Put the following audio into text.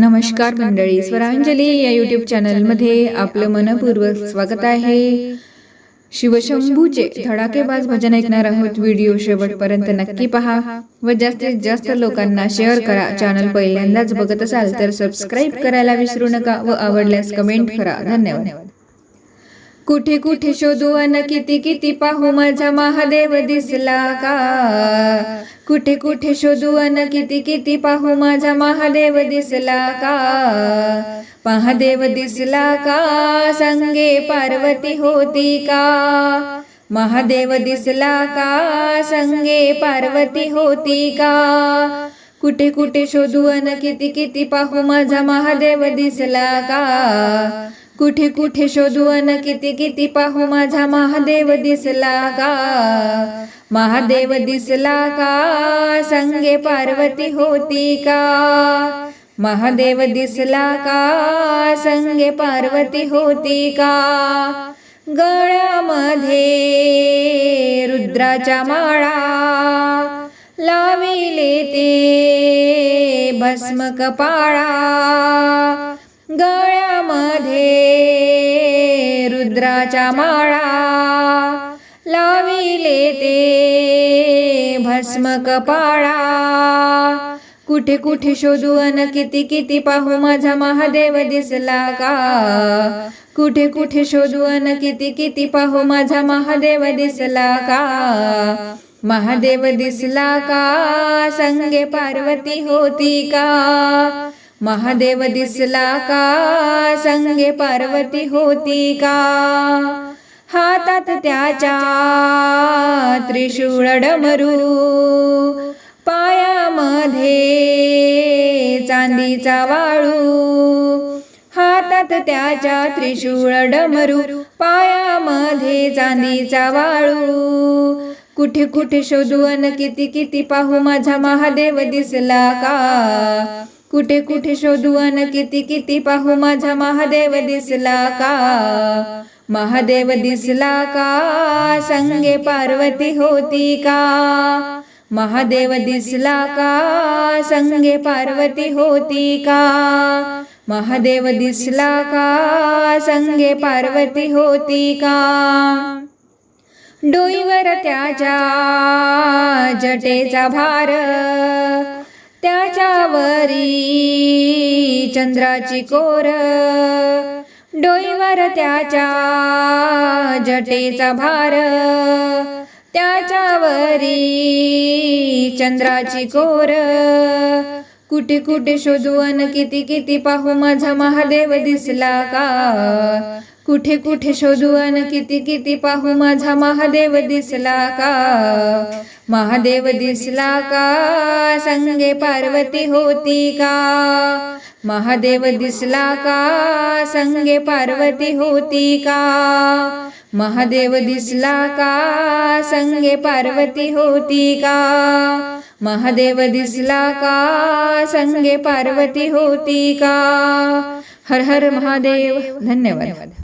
नमस्कार मंडळी स्वरांजली या युट्यूब चॅनलमध्ये आपलं मनपूर्वक स्वागत आहे. शिवशंभूचे धडाकेबाज भजन ऐकणार आहोत. व्हिडिओ शेवटपर्यंत नक्की पहा व जास्तीत जास्त लोकांना शेअर करा. चॅनल पहिल्यांदाच बघत असाल तर सबस्क्राईब करायला विसरू नका व आवडल्यास कमेंट करा. धन्यवाद. कुठे कुठे शोधू अन किती किती पाहू माझा महादेव दिसला का? कुठे कुठे शोधू अन किती किती पाहू माझा महादेव दिसला का? महादेव दिसला का? संगे पार्वती होती का? महादेव दिसला का? संगे पार्वती होती का? कुठे कुठे शोधू अन किती किती पाहू माझा महादेव दिसला का? कुठे कुठे शोधू अन किती किती पाहू माझा महादेव दिसला का? महादेव दिसला का? संगे पार्वती होती का? महादेव दिसला का? संगे पार्वती होती का? गळ्यामध्ये रुद्राच्या माळा लाविले ते भस्म कपाळा गळ्यामध्ये रुद्राच्या माळा लाविले ते भस्म कपाळा. कुठे कुठे शोधू अन किती किती पाहू माझा महादेव दिसला का? कुठे कुठे शोधू अन किती किती पाहू माझा महादेव दिसला का? महादेव दिसला का? संगे पार्वती होती का? महादेव दिसला का? संगे पार्वती होती का? हातात त्याच्या त्रिशूळ डमरू पायामध्ये चांदीचा वाळू. हातात त्याच्या त्रिशूळ डमरू पायामध्ये चांदीचा वाळू. कुठे कुठे शोधून किती किती पाहू माझा महादेव दिसला का? कुठे कुठे शोधू अन किती किती पाहू माझा महादेव दिसला का? महादेव दिसला का? संगे पार्वती होती का? महादेव दिसला का? संगे पार्वती होती का? महादेव दिसला का? संगे पार्वती होती का? डोईवर त्याच्या जटेचा भार त्याच्यावरी चंद्राची कोर. डोईवर त्याच्या जटेचा भार. त्याच्यावरी चंद्राची कोर. कुठे कुठे शोधून किती किती पाहू माझा महादेव दिसला का? कुठे कुठे शोधू अन किती किती पाहू माझा महादेव दिसला का? महादेव दिसला का? संगे पार्वती होती का? महादेव दिसला का? संगे पार्वती होती का? महादेव दिसला का? संगे पार्वती होती का? महादेव दिसला का? संगे पार्वती होती का? हर हर महादेव. धन्यवाद.